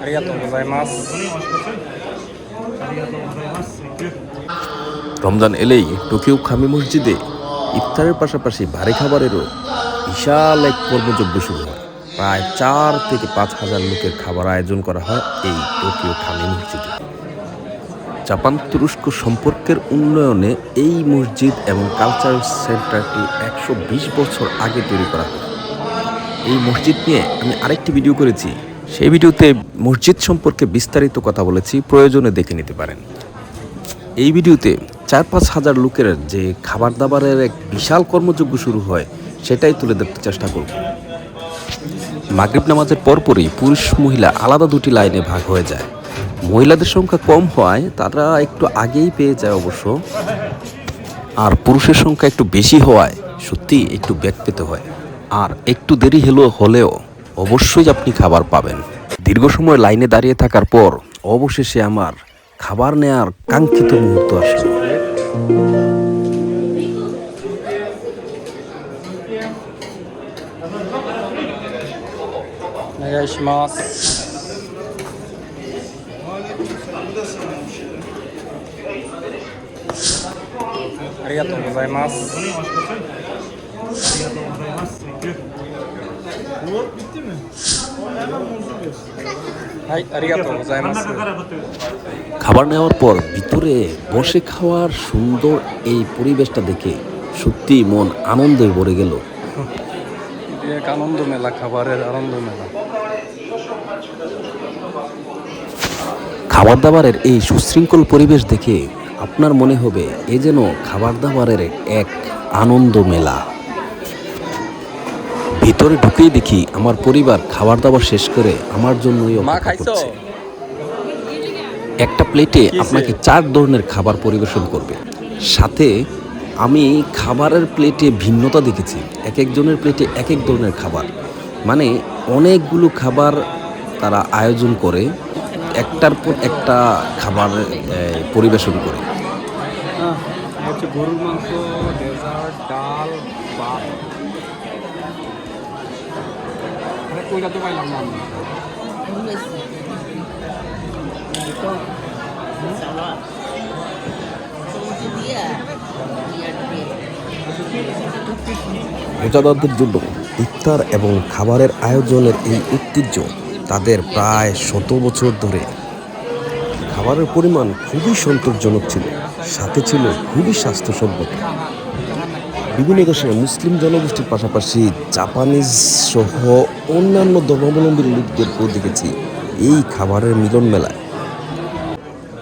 ありがとうございます。 রমজান এলেই টোকিও খামি মসজিদে ইফতারের পাশাপাশি ভারী খাবারেরও বিশাল এক কর্মযজ্ঞ শুরু হয় প্রায় চার থেকে পাঁচ হাজার লোকের খাবার আয়োজন করা হয় এই টোকিও খামি মসজিদে জাপান তুরস্ক সম্পর্কের উন্নয়নে এই মসজিদ এবং কালচারাল সেন্টারটি একশো বিশ বছর আগে তৈরি করা হয় এই মসজিদ নিয়ে আমি আরেকটি ভিডিও করেছি সেই ভিডিওতে মসজিদ সম্পর্কে বিস্তারিত কথা বলেছি, প্রয়োজনে দেখে নিতে পারেন। এই ভিডিওতে চার পাঁচ হাজার লোকের যে খাবার দাবারের এক বিশাল কর্মযজ্ঞ শুরু হয়, সেটাই তুলে ধরতে চেষ্টা করব। মাগরিব নামাজের পরপরই পুরুষ মহিলা আলাদা দুটি লাইনে ভাগ হয়ে যায়। মহিলাদের সংখ্যা কম হওয়ায় তারা একটু আগেই পেয়ে যায় অবশ্য। আর পুরুষের সংখ্যা একটু বেশি হওয়ায় সত্যি একটু ব্যাগ পেতে হয়। আর একটু দেরি হলেও হলেও অবশ্যই আপনি খাবার পাবেন দীর্ঘ সময় লাইনে দাঁড়িয়ে থাকার পর অবশেষে আমার খাবার নেয়ার কাঙ্ক্ষিত মুহূর্ত আসলো お願いします。ありがとうございます。 Bitti mi? খাবার নেওয়ার পর ভিতরে বসে খাওয়ার সুন্দর এই পরিবেশটা দেখে সত্যি মন আনন্দে ভরে গেল। আনন্দ মেলা খাবারের আনন্দ মেলা। খাবার দাবারের এই সুশৃঙ্খল পরিবেশ দেখে আপনার মনে হবে এ যেন খাবার দাবারের এক আনন্দ মেলা। ভিতরে ঢুকেই দেখি আমার পরিবার খাবার দাবার শেষ করে আমার জন্যই অপেক্ষা করছে। একটা প্লেটে আপনাকে চার ধরনের খাবার পরিবেশন করবে। সাথে আমি খাবারের প্লেটে ভিন্নতা দেখেছি। এক একজনের প্লেটে এক এক ধরনের খাবার। মানে অনেকগুলো খাবার তারা আয়োজন করে একটার পর একটা খাবার পরিবেশন করে। হচ্ছে গরুর মাংস ডেজার্ট ডাল ওইটা তো পাইলাম না আমি। জন্য ইফতার এবং খাবারের আয়োজনের এই ঐতিহ্য তাদের প্রায় শত বছর ধরে। খাবারের পরিমাণ খুবই সন্তোষজনক ছিল, সাথে ছিল খুবই স্বাস্থ্যসম্মত। বিভিন্ন দেশের মুসলিম জনগোষ্ঠীর পাশাপাশি জাপানিজ সহ অন্যান্য ধর্মাবলম্বী লোকদেরকেও দেখেছি এই খাবারের মিলন মেলায়।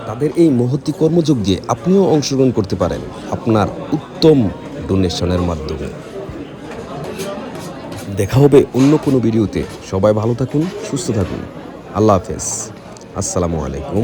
তাদের এই মহতি কর্মযজ্ঞে আপনিও অংশগ্রহণ করতে পারেন আপনার উত্তম ডোনেশনের মাধ্যমে। দেখা হবে অন্য কোনো ভিডিওতে। সবাই ভালো থাকুন, সুস্থ থাকুন। আল্লাহ হাফেজ। আসসালামু আলাইকুম।